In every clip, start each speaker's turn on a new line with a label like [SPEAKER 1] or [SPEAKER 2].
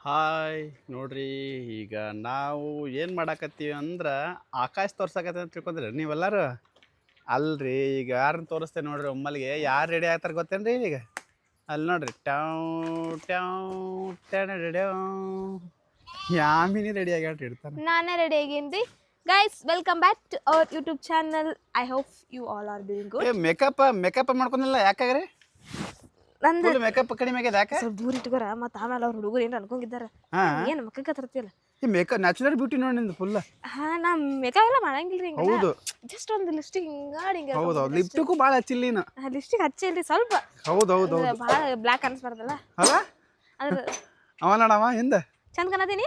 [SPEAKER 1] Hi ನೋಡ್ರಿ ಈಗ ನಾವು ಏನು ಮಾಡಾಕತ್ತೀವಿ ಅಂದ್ರೆ ಆಕಾಶ ತೋರ್ಸಕತ್ತೆ ಅಂತ ತಿಳ್ಕೊಂಡ್ರಿ ನೀವೆಲ್ಲರೂ? ಅಲ್ರಿ ಈಗ ಯಾರನ್ನ ತೋರಿಸ್ತೇವೆ ನೋಡ್ರಿ ಒಮ್ಮಲ್ಗೆ ಯಾರು ರೆಡಿ ಆಗ್ತಾರೆ ಗೊತ್ತೇನ್ರಿ ಈಗ? ಅಲ್ಲಿ ನೋಡ್ರಿ ಟ್ಯಾವ್ ಟ್ಯಾವ್ ರೆಡಿ ಯಾಮಿನಿ ರೆಡಿ ಆಗ್ಯಾಟ್ರಿ ಇಡ್ತಾನೆ.
[SPEAKER 2] ನಾನೇ ready ಆಗೇನ್ರಿ. Guys welcome back to our YouTube channel I hope you all are doing good
[SPEAKER 1] makeup makeup ಮಾಡ್ಕೊಂಡಿಲ್ಲ ಯಾಕಾಗ್ರಿ?
[SPEAKER 2] ನಂದು
[SPEAKER 1] ಮೇಕಪ್ ಕಡಿಮೆ ಆಗ್ಯದ ಯಾಕೆ?
[SPEAKER 2] ಸ್ವಲ್ಪ ದೂರ ಇಟ್ಕೋರ ಮತ್ತೆ ಆಮೇಲೆ ಅವ್ರ ಹುಡುಗರು ಏನು ಅನ್ಕೊಂಡಿದ್ದಾರ?
[SPEAKER 1] ಹಾಂ.
[SPEAKER 2] ಏನು ಮಕ್ಕಕ್ಕೆ ತರ್ತಿಲ್ಲ
[SPEAKER 1] ಈ ಮೇಕಪ್ ನ್ಯಾಚುರಲ್ ಬ್ಯೂಟಿ ನೋಡಿ ನಿಂದು ಫುಲ್
[SPEAKER 2] ಹಾ ನಾ ಮೇಕಪ್ ಎಲ್ಲ ಮಾಡಂಗಿಲ್ಲ ರೀ
[SPEAKER 1] ಹೌದು.
[SPEAKER 2] ಜಸ್ಟ್ ಒಂದು ಹಿಂಗಾಡಿ ಹಿಂಗ
[SPEAKER 1] ಹೌದು ಹೌದು. ಲಿಪ್ಟಿಗೂ ಭಾಳ ಹಚ್ಚಿಲ್ಲ ನೀನು.
[SPEAKER 2] ಲಿಸ್ಟಿಗೆ ಹಚ್ಚಿಲ್ರಿ ಸ್ವಲ್ಪ.
[SPEAKER 1] ಹೌದು ಹೌದು ಹೌದು.
[SPEAKER 2] ಭಾಳ ಬ್ಲ್ಯಾಕ್ ಅನ್ಸ್ಬಾರ್ದಲ್ಲ?
[SPEAKER 1] ಅಲ್ಲ
[SPEAKER 2] ಅಂದ್ರೆ
[SPEAKER 1] ಅವ ನೋಡವ ಹಿಂದೆ.
[SPEAKER 2] ಚಂದ ಕಾಣತೀನಿ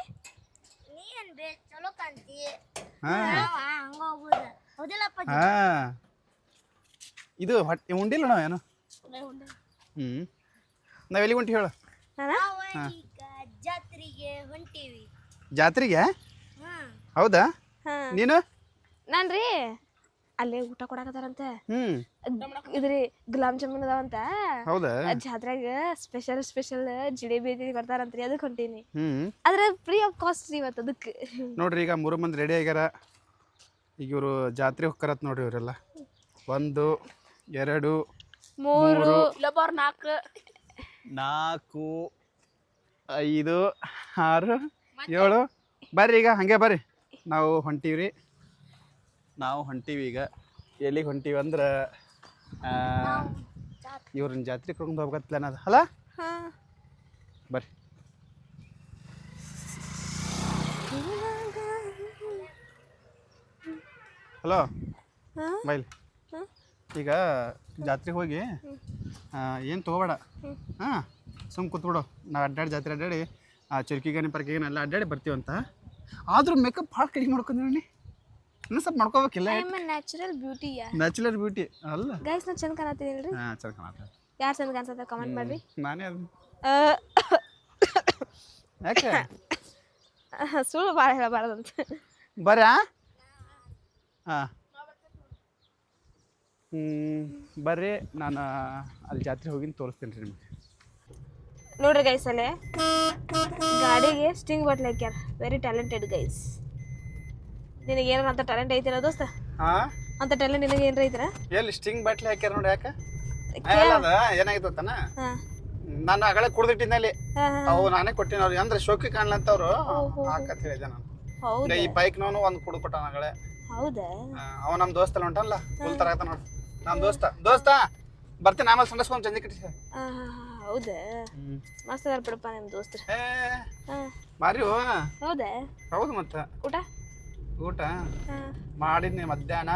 [SPEAKER 3] ನೀನ್ ಬೇ ಚಲೋ ಕಾಣ್ತಿ.
[SPEAKER 1] ಹಾ.
[SPEAKER 3] ಹಂಗ ಹೋಗುದ ಹೌದಿಲ್ಲಪ್ಪ
[SPEAKER 1] ಹಾ. ಇದು ಹೊಟ್ಟೆ ಉಂಡಿಲ್ಲ ನಾವು ಏನು? ಹ್ಞೂ ನಾವು ಎಲ್ಲಿ ಹೊಂಟಿ ಹೇಳು?
[SPEAKER 2] ನಾನು?
[SPEAKER 3] ನಾವ ಈಗ ಜಾತ್ರೆಗೆ ಹೊಂಟೀವಿ.
[SPEAKER 1] ಜಾತ್ರೆಗೆ?
[SPEAKER 3] ಹ್ಮ್
[SPEAKER 1] ಹೌದಾ? ನೀನು
[SPEAKER 2] ನಾನು? ರೀ ಅಲ್ಲೇ ಊಟ ಕೊಡಕತ್ತಾರಂತೆ.
[SPEAKER 1] ಹ್ಞೂ
[SPEAKER 2] ಇದ್ರಿ ಗುಲಾಬ್ ಜಾಮೂನ್ ಅದಾವಂತ.
[SPEAKER 1] ಹೌದಾ?
[SPEAKER 2] ಜಾತ್ರೆಗೆ ಸ್ಪೆಷಲ್ ಸ್ಪೆಷಲ್ ಜಿಲೇಬಿ ಐತಿ ಬರ್ತಾರಂತ್ರಿ ಅದಕ್ಕೆ ಹೊಂಟೀನಿ.
[SPEAKER 1] ಹ್ಞೂ
[SPEAKER 2] ಆದ್ರೆ ಫ್ರೀ ಆಫ್ ಕಾಸ್ಟ್ ಇವತ್ತು ಅದಕ್ಕೆ
[SPEAKER 1] ನೋಡ್ರಿ ಈಗ ಮೂರು ಮಂದಿ ರೆಡಿ ಆಗ್ಯಾರ. ಈಗ ಇವರು ಜಾತ್ರೆ ಹೋಗ್ಕರತ್ ನೋಡ್ರಿ ಇವರೆಲ್ಲ. ಒಂದು ಎರಡು
[SPEAKER 2] ಮೂರು ಇಲ್ಲೊಬ್ಬರು ನಾಲ್ಕು.
[SPEAKER 1] ನಾಲ್ಕು ಐದು ಆರು ಏಳು. ಬರ್ರಿ ಈಗ ಹಾಗೆ ಬರ್ರಿ. ನಾವು ಹೊಂಟೀವ್ರಿ. ನಾವು ಹೊಂಟೀವಿ ಈಗ. ಎಲ್ಲಿಗೆ ಹೊಂಟೀವಿ ಅಂದ್ರೆ ಇವ್ರನ್ನ ಜಾತ್ರೆ ಕರ್ಕೊಂಡು ಹೋಗ್ಬೇಕಂತ ಪ್ಲಾನ್ ಅದ ಅಲ್ಲ ಬರ್ರಿ. ಹಲೋ? ಬೈಲಿ. ಈಗ ಜಾತ್ರೆಗೆ ಹೋಗಿ ಏನು ತೊಗೋಬೇಡ. ಹಾಂ ಸುಮ್ ಕೂತ್ಬಿಡು. ನಾವು ಅಡ್ಡಾಡಿ ಜಾತ್ರೆ ಅಡ್ಡಾಡಿ ಆ ಚುರ್ಕಿಗಾನಿ ಪರ್ಕಿಗಾನಿ ಎಲ್ಲ ಅಡ್ಡಾಡಿ ಬರ್ತೀವಂತ ಆದರೂ ಮೇಕಪ್ ಭಾಳ ಕಡಿಮೆ ಮಾಡ್ಕೊಂಡ್ರಿ ಇನ್ನೂ ಸ್ವಲ್ಪ ಮಾಡ್ಕೋಬೇಕಿಲ್ಲ?
[SPEAKER 2] I am natural beauty
[SPEAKER 1] natural beauty ಅಲ್ಲ.
[SPEAKER 2] ಗೈಸ್ ನಾನು ಚಂದ ಕಾಣತ್ತೀನಿ ಹೇಳ್ರಿ.
[SPEAKER 1] ಹಾಂ ಚಂದ ಕಾಣತ್ತೆ
[SPEAKER 2] ಯಾರು ಚಂದ ಕಾಣಿಸುತ್ತೆ ಕಮೆಂಟ್ ಮಾಡ್ರಿ.
[SPEAKER 1] ನಾನೇ ಅದು ಯಾಕೆ?
[SPEAKER 2] ಸುಳ್ಳು ಭಾಳ ಹೇಳಬಾರ್ದಂತ.
[SPEAKER 1] ಬರ್ಯಾ? ಹಾಂ. ಬರ್ರಿ ನಾನು ಅಲ್ಲಿ ಜಾತ್ರೆ ಹೋಗಿನ ತೋರಿಸ್ತೀನಿ ರೀ ನಿಮಗೆ.
[SPEAKER 2] ನೋಡ್ರಿ ಗೈಸ್ ಅಲ್ಲೇ. ಗಾಡಿಗೆ ಸ್ಟಿಂಗ್ ಬಾಟ್ಲ್ ಹಾಕ್ಯಾರ. ವೆರಿ ಟ್ಯಾಲೆಂಟೆಡ್ ಗೈಸ್ ನಿನಗೆ ಏನಾರ ಅಂತ ಟ್ಯಾಲೆಂಟ್ ಐತಿರ ದೋಸ್ತ?
[SPEAKER 1] ಹಾ?
[SPEAKER 2] ಅಂತ ಟ್ಯಾಲೆಂಟ್ ನಿನಗೆ ಏನ್ರ ಐತಿರ
[SPEAKER 1] ಎಲ್ಲಿ ಸ್ಟಿಂಗ್ ಬಾಟ್ಲಿ ಹಾಕ್ಯಾರ ನೋಡಿ ಯಾಕ? ಏನಾಯ್ತು ಗೊತ್ತಾನ?
[SPEAKER 2] ಹಾಂ.
[SPEAKER 1] ನಾನು ಅಗಳೆ ಕುಡ್ದಿಟ್ಟಿನಲ್ಲಿ ಅವು ನಾನೇ ಕೊಟ್ಟಿನ ಅವ್ರಿಗೆ ಅಂದ್ರೆ ಶೋಕಿ ಕಾಣ್ಲಂತವ್ರು. ಹಾಕತ್ ಹೇಳಿದೆ ನಾನು.
[SPEAKER 2] ಹೌದು?
[SPEAKER 1] ಈ ಬೈಕ್ನವನು ಒಂದು ಕುಡ್ದು ಕೊಟ್ಟಾನ ಅಗಳೇ
[SPEAKER 2] ಹೌದಾ?
[SPEAKER 1] ಅವ ನಮ್ಮ ದೋಸ್ತಲ್ಲ ಉಂಟಲ್ಲ ಫುಲ್ ತರ ಆಯ್ತ ನೋಡಿ. ನಮ್ಮ ದೋಸ್ತ. ದೋಸ್ತ ಬರ್ತೀನಿ ಆಮೇಲೆ ಸಂಡಸ್ಕೊಂಡು ಚಂದಿ ಕಟ್ಟಿ
[SPEAKER 2] ಹೌದಾ. ಮಸ್ತ್ ಅದಾರ ಬಿಡಪ್ಪ ದೋಸ್ತ್ರ.
[SPEAKER 1] ಏ
[SPEAKER 2] ಹಾಂ.
[SPEAKER 1] ಮಾರಿ
[SPEAKER 2] ಹೌದಾ.
[SPEAKER 1] ಹೌದು ಮತ್ತೆ.
[SPEAKER 2] ಊಟ?
[SPEAKER 1] ಊಟ? ಮಾಡಿದ್ನಿ ಮಧ್ಯಾಹ್ನ.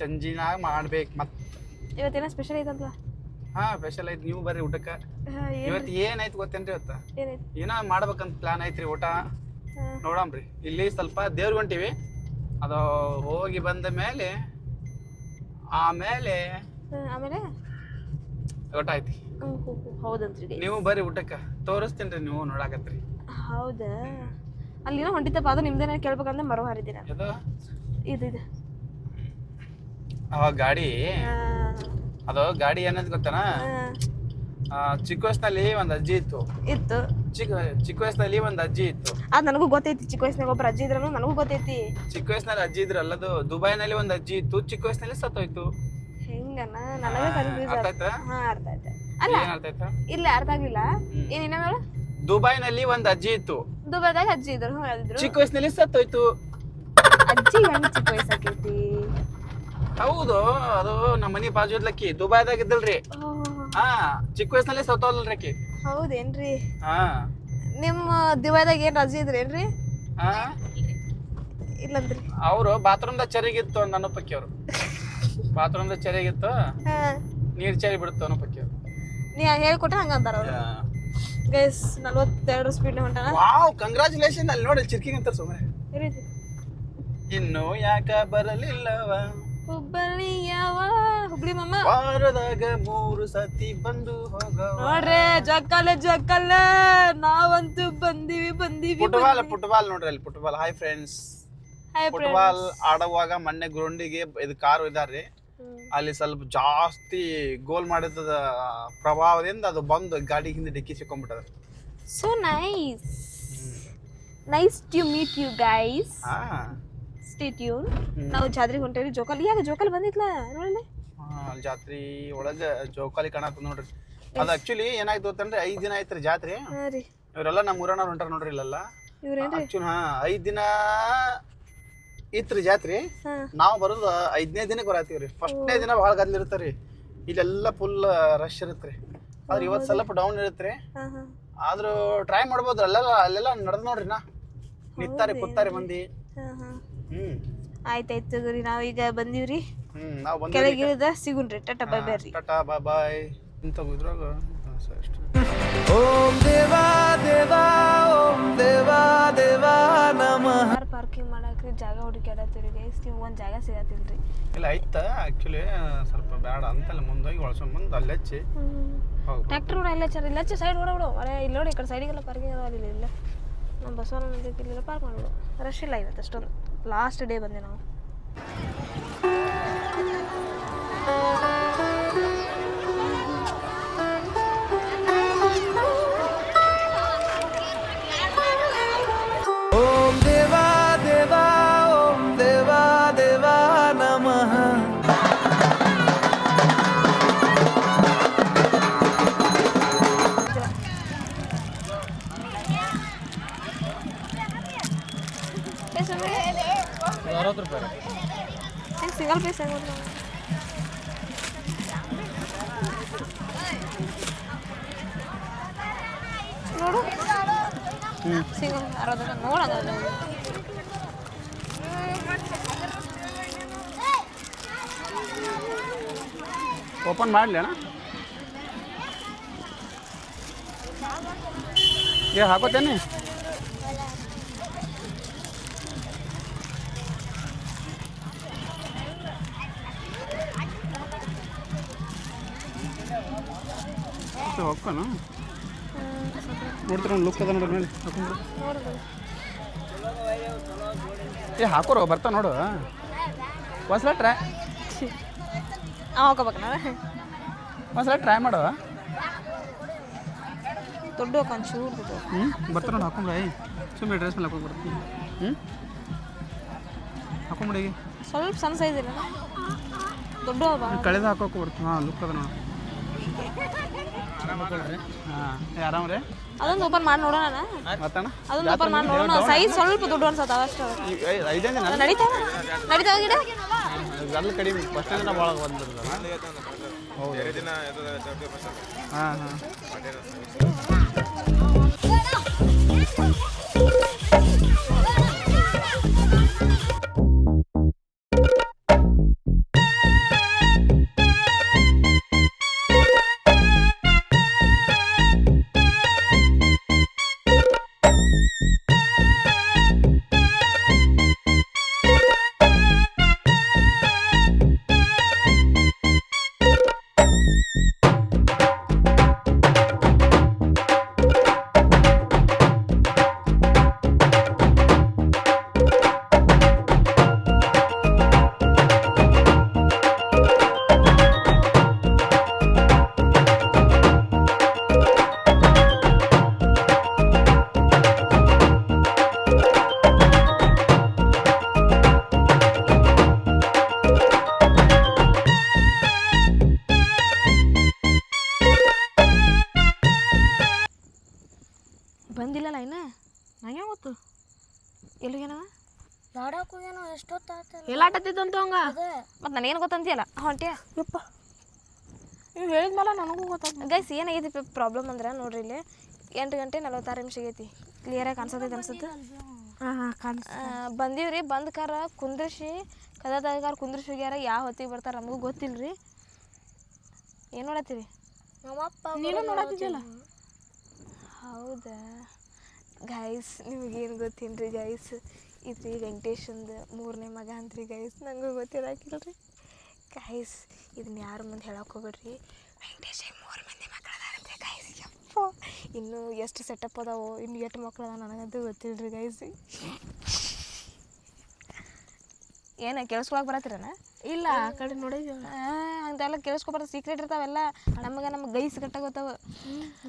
[SPEAKER 1] ಚಂಜಿನಾಗ ಮಾಡ್ಬೇಕು ಮತ್.
[SPEAKER 2] ಇವತ್ತೇನ ಸ್ಪೆಷಲ್ ಐತಂತಲ್ಲ
[SPEAKER 1] ಹಾ ಸ್ಪೆಷಲ್ ಐತಿ. ನೀವು ಬರ್ರಿ ಊಟಕ್ಕೆ. ಇವತ್ತು ಏನಾಯ್ತು ಗೊತ್ತೇನ್ರಿ ಇವತ್ತು? ಏನೋ ಮಾಡ್ಬೇಕಂತ ಪ್ಲಾನ್ ಐತ್ರಿ ಊಟ. ನೋಡಮ್ರಿ. ಇಲ್ಲಿ ಸ್ವಲ್ಪ ದೇವ್ರಿಗೆ ಹೊಂಟಿವಿ. ಅದು ಹೋಗಿ ಬಂದ ಮೇಲೆ ಆಮೇಲೆ
[SPEAKER 2] ಆಮೇಲೆ? ಹ್ಞೂ ಹೌದಂತ್ರಿ
[SPEAKER 1] ನೀವು ಬರ್ರಿ ಊಟಕ್ಕೆ. ತೋರಿಸ್ತೀನಿ ನೀವು ನೋಡಾಕತ್ರಿ.
[SPEAKER 2] ಹೌದಾ? ಅಲ್ಲಿನೋ ಹೊಂಟಿತ್ತಪ್ಪ ಅದು ನಿಮ್ದೇನ ಕೇಳ್ಬೇಕಂದ್ರೆ ಮರೋ ಹಾರಿದ್ದೀನಿ
[SPEAKER 1] ಇದು
[SPEAKER 2] ಇದು.
[SPEAKER 1] ಅವಾಗ ಗಾಡಿ ಅದು ಗಾಡಿ ಏನಂತ ಗೊತ್ತಾನ? ಚಿಕ್ಕ ವಯಸ್ಸಿನಲ್ಲಿ ಒಂದು ಅಜ್ಜಿ ಇತ್ತು.
[SPEAKER 2] ಇತ್ತು.
[SPEAKER 1] ಚಿಕ್ಕ ಚಿಕ್ಕ ವಯಸ್ಸಿನಲ್ಲಿ ಒಂದು ಅಜ್ಜಿ ಇತ್ತು.
[SPEAKER 2] ಅದು ನನಗೂ ಗೊತ್ತೈತಿ ಚಿಕ್ಕ ವಯಸ್ಸಿನಾಗ ಒಬ್ಬರು ಅಜ್ಜಿ ಇದ್ರೂ ನನಗೂ ಗೊತ್ತೈತಿ.
[SPEAKER 1] ಚಿಕ್ಕ ವಯಸ್ಸಿನಲ್ಲಿ ಅಜ್ಜಿ ಇದ್ರಲ್ಲ ಅದು ದುಬೈನಲ್ಲಿ ಒಂದು ಅಜ್ಜಿ ಇತ್ತು ಚಿಕ್ಕ ವಯಸ್ಸಿನಲ್ಲಿ ಸತ್ತೋಯ್ತು.
[SPEAKER 2] ಹೆಂಗನ ನನಗೆ ಕನ್ಫ್ಯೂಸ್
[SPEAKER 1] ಅರ್ಥ ಆಯ್ತಾ.
[SPEAKER 2] ಹಾ ಅರ್ಥ ಆಯ್ತು. ಅಲ್ಲ
[SPEAKER 1] ಏನ್ ಅರ್ಥ ಆಯ್ತಾ?
[SPEAKER 2] ಇಲ್ಲ ಅರ್ಥ ಆಗ್ಲಿಲ್ಲ. ಏನೇನ
[SPEAKER 1] ದುಬೈನಲ್ಲಿ ಒಂದು ಅಜ್ಜಿ ಇತ್ತು.
[SPEAKER 2] ದುಬೈದಾಗ ಅಜ್ಜಿ ಇದ್ರು ಹ್ಞೂ ಹೇಳಿದ್ರು
[SPEAKER 1] ಚಿಕ್ಕ ವಯಸ್ಸಿನಲ್ಲಿ ಸತ್ತೋಯ್ತು.
[SPEAKER 2] ಅಜ್ಜಿ ಹೆಂಗ್ ಚಿಕ್ಕ ವಯಸ್ಸಾಕೈತಿ?
[SPEAKER 1] ಹೌದು ಅದು ನಮ್ಮ ಮನಿ ಬಾಜು ಇದ್ಲಕ್ಕಿ ದುಬೈದಾಗ ಇದ್ದಲ್ರಿ. ಹಾ ಚಿಕ್ಕ ವಯಸ್ಸಿನಲ್ಲಿ ಸತ್ತೋಲ್ರಿ ಆಕಿ.
[SPEAKER 2] ಹೌದೇನ್ರಿ?
[SPEAKER 1] ಹಾ.
[SPEAKER 2] ನಿಮ್ಮ ದಿವಾದಾಗ ಏನ್ ರಜೆ ಇದ್ರೇನ್ರಿ?
[SPEAKER 1] ಹಾ.
[SPEAKER 2] ಇಲ್ಲಂದ್ರಿ.
[SPEAKER 1] ಅವರು ಬಾತ್ರೂಮ್ದಾಗ ಚರಿಗಿತ್ತು ಒಂದು ಅನುಪಕ್ಕಿ ಅವರು. ಬಾತ್ರೂಮ್ದಾಗ ಚರಿಗಿತ್ತು.
[SPEAKER 2] ಹಾ.
[SPEAKER 1] ನೀರ್ ಚರಿ ಬಿಡುತ್ತು ಅನುಪಕ್ಕಿ ಅವರು.
[SPEAKER 2] ನೀ ಹೇಳ್ಕೊಟ್ರೆ ಹಂಗ ಅಂತಾರ ಅವ್ರು. ಗೈಸ್ ನಲ್ವತ್ತೆರಡು ಸ್ಪೀಡ್ ಹೊಂಟಾನ?
[SPEAKER 1] ವಾವ್ ಕಂಗ್ರಾಚುಲೇಷನ್ ಅಲ್ಲಿ ನೋಡಿ ಚಿರ್ಕಿಂಗ್ ಅಂತಾರೆ ಸುಮ್ಮನೆ ಇನ್ನು ಯಾಕ ಬರಲಿಲ್ಲವ?
[SPEAKER 2] ಹುಬ್ಬಳ್ಳಿ ಯಾವ? ಹುಬ್ಳಿ ಮಮ್ಮ
[SPEAKER 1] ವಾರದಾಗ ಮೂರು ಸತಿ ಬಂದು ಹೋಗವ
[SPEAKER 2] ನೋಡ್ರಿ ಜಕ್ಕಲೆ ಜಕ್ಕಲೆ ನಾವಂತೂ ಬಂದಿವಿ ಬಂದಿವಿ
[SPEAKER 1] ಫುಟ್ಬಾಲ್ ಫುಟ್ಬಾಲ್ ನೋಡ್ರಿ ಅಲ್ಲಿ football hi friends
[SPEAKER 2] hi
[SPEAKER 1] football ಆಡುವಾಗ ಮೊನ್ನೆ ಗ್ರೌಂಡಿಗೆ ಇದು ಕಾರು ಇದಾರ್ರಿ. ಅಲ್ಲಿ ಸ್ವಲ್ಪ ಜಾಸ್ತಿ ಗೋಲ್ ಮಾಡಿದ ಪ್ರಭಾವದಿಂದ ಅದು ಬಂದು ಗಾಡಿ ಹಿಂದೆ ಡಿಕ್ಕಿ ಸಿಕ್ಕೊಂಡ್ಬಿಟ್ಟದ.
[SPEAKER 2] So nice nice to meet you guys
[SPEAKER 1] ಹಾಂ.
[SPEAKER 2] ಸ್ಟೇ ಟ್ಯೂನ್ ನಾವು ಜಾತ್ರೆಗೆ ಹೊಂಟೇವಿ. ಜೋಕಾಲಿ ಯಾಕೆ ಜೋಕಾಲಿ ಬಂದಿತ್ಲ ನೋಡಿ
[SPEAKER 1] ಜಾತ್ರಿ ಜಾತ್ರೆ ಒಳಗೆ ಜೋಕಾಲಿ ಕಾಣತ್ತ ನೋಡ್ರಿ. ಅದು ಆಕ್ಚುಲಿ ಏನಾಯ್ತು ಅಂತಂದ್ರೆ ಐದ್ ದಿನ ಇತ್ರ ರೀ. ಜಾತ್ರೆ ಇವರೆಲ್ಲ ನಮ್ಮ ಊರಣ್ಣ ಹೊಂಟಾರ ನೋಡ್ರಿ ಇಲ್ಲೆಲ್ಲ. ಆಕ್ಚುಲಿ ಹಾ ಐದ್ ದಿನ ಇತ್ರಿ ಜಾತ್ರೆ.
[SPEAKER 2] ಹಾ.
[SPEAKER 1] ನಾವು ಬರೋದು ಐದನೇ ದಿನಕ್ಕೆ ಬರತ್ತೀವ್ರಿ ಫಸ್ಟ್ನೇ ದಿನ ಬಹಳ ಗದ್ಲ ಇರ್ತಾರೆ. ಇಲ್ಲೆಲ್ಲ ಫುಲ್ ರಶ್ ಇರುತ್ತೆ ಆದ್ರೆ ಇವತ್ತು ಸ್ವಲ್ಪ ಡೌನ್ ಇರುತ್ತೆ ರೀ
[SPEAKER 2] ಹಾಂ ಹಾಂ.
[SPEAKER 1] ಆದ್ರೂ ಟ್ರೈ ಮಾಡ್ಬೋದು. ಅಲ್ಲೆಲ್ಲ ಅಲ್ಲೆಲ್ಲ ನಡೆದ್ ನೋಡ್ರಿ ನಾ. ನಿಂತಾರೆ ಕೂತಾರೆ ಮಂದಿ.
[SPEAKER 2] ಆಯ್ತಾಯ್ತು ತಗೋರಿ ನಾವು ಈಗ ಬಂದೀವ್ರಿ.
[SPEAKER 1] ಹ್ಮ್ ನಾವು ಬಂದ
[SPEAKER 2] ಕೆಳಗೆ ಇಳಿದ ಸಿಗುಣ್ರಿ. ಟಟ ಬೈ ಬರ್ರಿ.
[SPEAKER 1] ಟಾಟಾ ಬಾಯ್. ಬಾಯ್ ಇಂತ ಇದ್ರಾಗ. ಅಷ್ಟು.
[SPEAKER 4] ಓಂ ದೇವಾ ದೇವಾ ಓಂ ದೇವಾ ದೇವಾ ನಮಃ.
[SPEAKER 2] ಕಾರ್ ಪಾರ್ಕಿಂಗ್ ಮಾಡಕ್ರಿ ಜಾಗ ಹುಡುಕ್ಯಾಡತ್ತೀರಿ ಗೈಸ್ ನೀವು ಒಂದು ಜಾಗ ಸಿಗತ್ತಿಲ್ರಿ.
[SPEAKER 1] ಇಲ್ಲ ಐತ ಆಕ್ಚುಲಿ ಸ್ವಲ್ಪ ಬೇಡ ಅಂತಲ್ಲ ಮುಂದೋಗಿ ಹೋಗಿ ಬಂದು ಅಲ್ಲಿ ಹಚ್ಚಿ. ಹೋಗ್ಬೋದು
[SPEAKER 2] ಟ್ರ್ಯಾಕ್ಟರ್ ಕೂಡ ಇಲ್ಲ ಚರ್ ಇಲ್ಲ ಸೈಡ್ ಓಡಾಬಿಡು ಅರೆ ಇಲ್ಲಿ ನೋಡಿ ಈ ಕಡೆ ಸೈಡಿಗೆಲ್ಲ ಪಾರ್ಕಿಂಗ್ ಅದಾವ ಅಲ್ಲಿ ಇಲ್ಲ. ನಮ್ಮ ಬಸವನ ಇಲ್ಲಿ ಪಾರ್ಕ್ ಮಾಡ್ಬಿಡು. ರಶ್ ಇಲ್ಲ ಇವತ್ತು ಅಷ್ಟೊಂದು. ಲಾಸ್ಟ್ ಡೇ ಬಂದೆ ನಾವು. ಸಿಂಗಲ್ ಪೀಸ್ ಹೆಂಗೆ ನೋಡು ಸಿಂಗಲ್ ಅರವತ್ತು ನೋಡೋಣ
[SPEAKER 1] ಓಪನ್ ಮಾಡಲಿ ಅಣ್ಣ ಏ ಹಾಕೋತೇನೆ ಹೊಕ್ಕನು ನೋಡ್ತೀರ ಲುಕ್ ಅದ ನೋಡ್ರಿ ನೋಡಿ ಹಾಕೊಂಡ್ರು
[SPEAKER 2] ನೋಡು
[SPEAKER 1] ಏ ಹಾಕೋರು ಬರ್ತಾ ನೋಡು. ಒಂದ್ಸಲ ಟ್ರೈ
[SPEAKER 2] ಹಾಂ ಹಾಕೋಬೇಕನ
[SPEAKER 1] ಒಂದ್ಸಲ ಟ್ರೈ ಮಾಡು.
[SPEAKER 2] ದೊಡ್ಡ ಹಾಕೊಂಡು ಚೂರು ದೊಡ್ಡ
[SPEAKER 1] ಹ್ಞೂ ಬರ್ತಾ ನೋಡಿ ಹಾಕೊಂಬಿಡ ಸುಮ್ಮನೆ ಡ್ರೆಸ್ ಮೇಲೆ ಹಾಕೊಂಡು ಬರ್ತೀನಿ. ಹ್ಞೂ ಹಾಕೊಂಬಿಡಿ
[SPEAKER 2] ಸ್ವಲ್ಪ ಸಣ್ಣ ಸೈಜ್ ಇಲ್ಲ ದೊಡ್ಡ
[SPEAKER 1] ಕಳೆದ ಹಾಕೋಕೆ ಬರ್ತೀನಿ. ಹಾಂ ಲುಕ್ ಅದ ನೋಡಿ. ಆರಾಮ ರೀ?
[SPEAKER 2] ಅದೊಂದು ಓಪನ್ ಮಾಡಿ ನೋಡೋಣ
[SPEAKER 1] ಮತ್ತಣ್ಣ?
[SPEAKER 2] ಅದೊಂದು ಓಪನ್ ಮಾಡಿ ನೋಡೋಣ. ಸೈಜ್ ಸ್ವಲ್ಪ ದುಡ್ಡು ಅನ್ಸತ್ತ ಅಷ್ಟು ನಡೀತಾವ ನಡೀತಾವ ಗಿಡ
[SPEAKER 1] ಅಲ್ಲಿ ಕಡಿಮೆ ಫಸ್ಟ್ ದಿನ ಭಾಳ ಬಂದಿರ್ತಲ್ಲ ಹೌದು ಹಾಂ ಹಾಂ.
[SPEAKER 2] ಎಲ್ಲಿಗೇನವ?
[SPEAKER 3] ಹೋಗ್ಯಾನೋ ಎಷ್ಟು
[SPEAKER 2] ಎಲ್ಲ ಆಟತ್ತಿದ್ದಂತ ಹಂಗ? ಮತ್ತು ನನಗೇನು ಗೊತ್ತಂತೀಯಲ್ಲ? ಹೊಂಟಿಯ ಯಪ್ಪ. ನೀವು ಹೇಳಿದ್ಮೇಲೆ ನನಗೂ ಗೊತ್ತಾಗ್ತದೆ ಗೈಸ್ ಏನಾಗೈತಿ ಪ್ರಾಬ್ಲಮ್ ಅಂದ್ರೆ ನೋಡ್ರಿ ಇಲ್ಲಿ. ಎಂಟು ಗಂಟೆ ನಲವತ್ತಾರು ನಿಮಿಷ ಆಗೈತಿ. ಕ್ಲಿಯರಾಗಿ ಕಾಣಿಸತೈತೆ ಅನ್ಸುತ್ತೆ.
[SPEAKER 5] ಹಾಂ ಹಾಂ ಕಾಣಿಸ್
[SPEAKER 2] ಬಂದೀವ್ರಿ ಬಂದ ಕಾರ ಕುಂದ್ರಿಸಿ ಕದದಾಗ ಕುಂದ್ರಿಸಿ ಹೋಗ್ಯಾರ ಯಾವ ಹೊತ್ತಿಗೆ ಬರ್ತಾರೆ ನಮಗೂ ಗೊತ್ತಿಲ್ಲ ರೀ ಏನು ನೋಡತ್ತೀರಿ?
[SPEAKER 3] ನಮ್ಮಪ್ಪ
[SPEAKER 5] ನೀನು ನೋಡತ್ತಿದ್ಯಲ್ಲ
[SPEAKER 2] ಹೌದಾ? ಗೈಸ್ ನಿಮಗೇನು ಗೊತ್ತೇನ್ರಿ ಗೈಸ್ ಇದು ವೆಂಕಟೇಶಂದು ಮೂರನೇ ಮಗ ಅಂತ್ರಿ ಗೈಸ್ ನನಗೂ ಗೊತ್ತಿರಾಕಿಲ್ಲ ರೀ ಗೈಸ್ ಇದನ್ನ ಯಾರ ಮುಂದೆ ಹೇಳಕ್ಕೆ ಹೋಗ್ಬೇಡ್ರಿ? ವೆಂಕಟೇಶ ಮೂರು ಮಂದಿ ಮಕ್ಕಳು ಅದಾರಂತೆ ಗೈಸ್ ಯಪ್ಪ. ಇನ್ನು ಎಷ್ಟು ಸೆಟಪ್ ಅದಾವೋ, ಇನ್ನು ಎಷ್ಟು ಮಕ್ಕಳು ಅದಾವ ನನಗಂತೂ ಗೊತ್ತಿಲ್ಲ ರೀ ಗೈಸ್ ಏನು ಕೇಳಿಸ್ಕೊಳಕ್ ಬರತ್ತಿರನ?
[SPEAKER 5] ಇಲ್ಲ ಆ ಕಡೆ ನೋಡಿದ್ವಿ
[SPEAKER 2] ಅಂತೆಲ್ಲ ಕೇಳಿಸ್ಕೊಬಾರ್ದು ಸೀಕ್ರೆಟ್ ಇರ್ತಾವೆಲ್ಲ ನಮಗೆ ನಮ್ಗೆ ಗೈಸ್ ಗಟ್ಟ ಗೊತ್ತಾವ.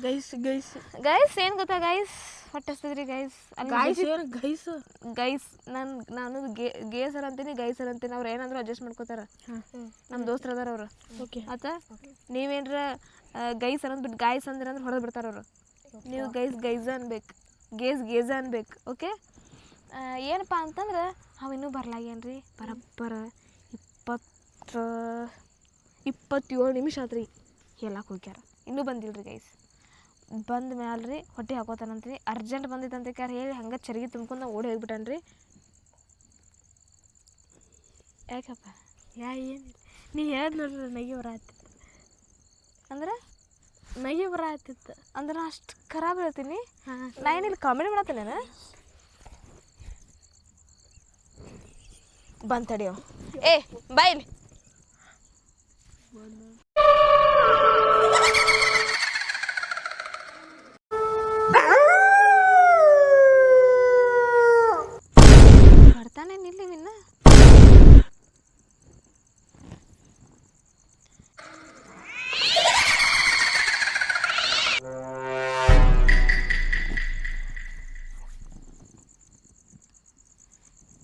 [SPEAKER 5] Guys guys.
[SPEAKER 2] ಗೈಸ್ ಏನು ಗೊತ್ತಾ ಗೈಸ್? ಹೊಟ್ಟೆ ಹಸ್ತದ್ರಿ ಗೈಸ್
[SPEAKER 5] ಏನು ಗೈಸ್?
[SPEAKER 2] ಗೈಸ್ ನಾನು ನಾನು ಗೇ ಗೇ ಸರ್ ಅಂತೀನಿ ಗೈ ಸರ್ ಅಂತೀನಿ ಅವ್ರು ಏನಂದ್ರು ಅಡ್ಜಸ್ಟ್ ಮಾಡ್ಕೋತಾರ. ನಮ್ಮ ದೋಸ್ತರು ಅದಾರ ಅವ್ರು.
[SPEAKER 5] ಓಕೆ.
[SPEAKER 2] ಆತ ನೀವೇನ್ರ ಗೈಸ್ ಅಂದ್ಬಿಟ್ಟು ಗಾಯ್ಸ್ ಅಂದ್ರೆ ಅಂದ್ರೆ ಹೊಡೆದು ಬಿಡ್ತಾರ ಅವರು. ನೀವು ಗೈಸ್ ಗೈಸ್ ಅನ್ಬೇಕು. ಗೇಸ್ ಗೇಜ ಅನ್ಬೇಕು ಓಕೆ? ಏನಪ್ಪ ಅಂತಂದ್ರೆ ಅವ ಇನ್ನೂ ಬರ್ಲಾಗ್ಯಾನ್ರಿ? ಬರಬ್ಬರ. ಇಪ್ಪತ್ತು ಇಪ್ಪತ್ತೇಳು ನಿಮಿಷ ಆತ್ರಿ ಹೇಳಕ್ಕೆ ಹೋಗ್ಯಾರ ಇನ್ನೂ ರೀ ಗೈಸ್ ಬಂದ ಮ್ಯಾಲ ರೀ ಹೊಟ್ಟೆ ಹಾಕೋತಾನಂತ್ರಿ. ಅರ್ಜೆಂಟ್ ಬಂದಿತ್ತಂತ ಕ್ಯಾರ ಹೇಳಿ ಹಂಗೆ ಚರಿಗೆ ತುಂಬ್ಕೊಂಡು ಓಡಿ ಓಡಿ ಹೋಗ್ಬಿಟ್ಟನ್ರಿ. ಯಾಕಪ್ಪ?
[SPEAKER 5] ಯಾ ಏನಿಲ್ಲ. ನೀ ಹೇಳ್ದು ನೋಡ್ರಿ ನಗೆ ಬರ ಆಯ್ತಿತ್ತು
[SPEAKER 2] ಅಂದ್ರೆ?
[SPEAKER 5] ನಗೆ ಬರ
[SPEAKER 2] ಆಯ್ತಿತ್ತು ಅಂದ್ರೆ ಅಷ್ಟು ಖರಾಬ್ ಹೇಳ್ತೀನಿ. ನಾ ಏನಿಲ್ಲ ಕಾಮಿಡಿ ಮಾಡತ್ತೇನೆ ಬಂದ್ ತಡಿಯೋ. ಏ ಬೈಲಿ ಬರ್ತಾನೆ ನಿಲ್ಲಿ ನಿನ್ನ.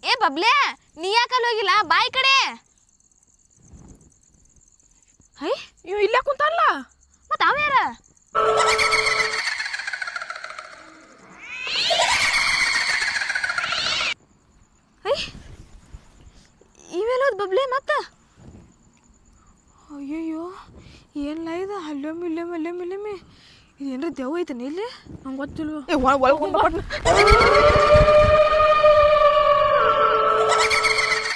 [SPEAKER 2] ಏ ಬಬ್ಲೆ ನೀ ಯಾಕಲ್ಲಿ ಹೋಗಿಲ್ಲ? ಬಾಯ್ ಕಡೆ. ಹೈ?
[SPEAKER 5] ಇವ್ ಇಲ್ಲೇ ಕುಂತಾರಲ್ಲ
[SPEAKER 2] ಮತ್ತ ಅವ ಯಾರ? ಹೈ? ಇವೆಲ್ಲೋದ್ ಬಬ್ಲೆ ಮತ್ತ? ಅಯ್ಯಯ್ಯೋ ಏನ್ ಇದು? ಅಲ್ಲೊಮ್ಮೆ ಇಲ್ಲೊಮ್ಮೆ ಅಲ್ಲೊಮ್ಮೆ ಇಲ್ಲೊಮ್ಮೆ ಇದೇನ್ರ ದೇವ್ ಐತನ ಇಲ್ಲಿ?
[SPEAKER 5] ನಂಗೆ ಗೊತ್ತಿಲ್ವ.
[SPEAKER 2] ಒಳಗೆ